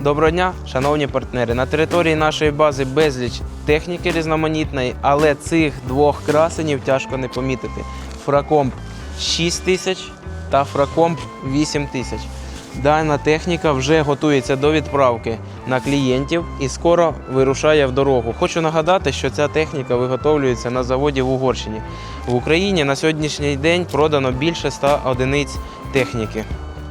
Доброго дня, шановні партнери. На території нашої бази безліч техніки різноманітної, але цих двох красенів тяжко не помітити. Фракомп 6 тисяч та Фракомп 8 тисяч. Дана техніка вже готується до відправки на клієнтів і скоро вирушає в дорогу. Хочу нагадати, що ця техніка виготовлюється на заводі в Угорщині. В Україні на сьогоднішній день продано більше 100 одиниць техніки.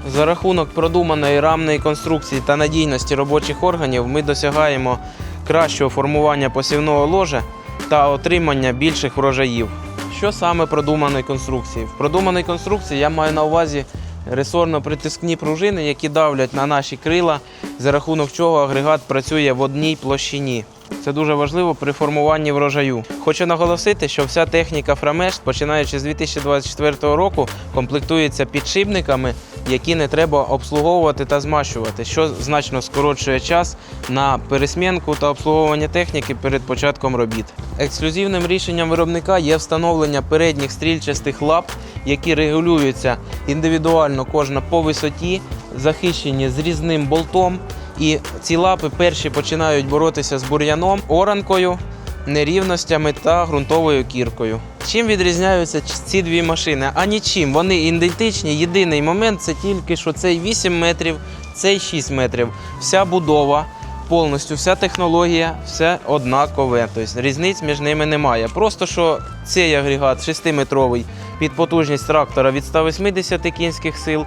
За рахунок продуманої рамної конструкції та надійності робочих органів ми досягаємо кращого формування посівного ложа та отримання більших врожаїв. Що саме продуманої конструкції? В продуманій конструкції я маю на увазі ресорно-притискні пружини, які давлять на наші крила, за рахунок чого агрегат працює в одній площині. Це дуже важливо при формуванні врожаю. Хочу наголосити, що вся техніка Фрамеш, починаючи з 2024 року, комплектується підшипниками, які не треба обслуговувати та змащувати, що значно скорочує час на пересмінку та обслуговування техніки перед початком робіт. Ексклюзивним рішенням виробника є встановлення передніх стрільчастих лап, які регулюються індивідуально кожна по висоті, захищені з різним болтом. І ці лапи перші починають боротися з бур'яном, оранкою, нерівностями та ґрунтовою кіркою. Чим відрізняються ці дві машини? А нічим. Вони ідентичні. Єдиний момент це тільки що цей 8 метрів, цей 6 метрів. Вся будова, повністю вся технологія, все однакове. Тобто різниць між ними немає. Просто що цей агрегат 6-метровий під потужність трактора від 180 кінських сил.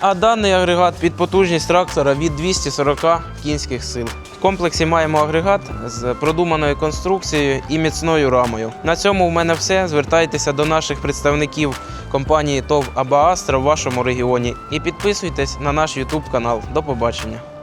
А даний агрегат під потужність трактора від 240 кінських сил. В комплексі маємо агрегат з продуманою конструкцією і міцною рамою. На цьому в мене все. Звертайтеся до наших представників компанії ТОВ Аба Астра в вашому регіоні і підписуйтесь на наш YouTube канал. До побачення.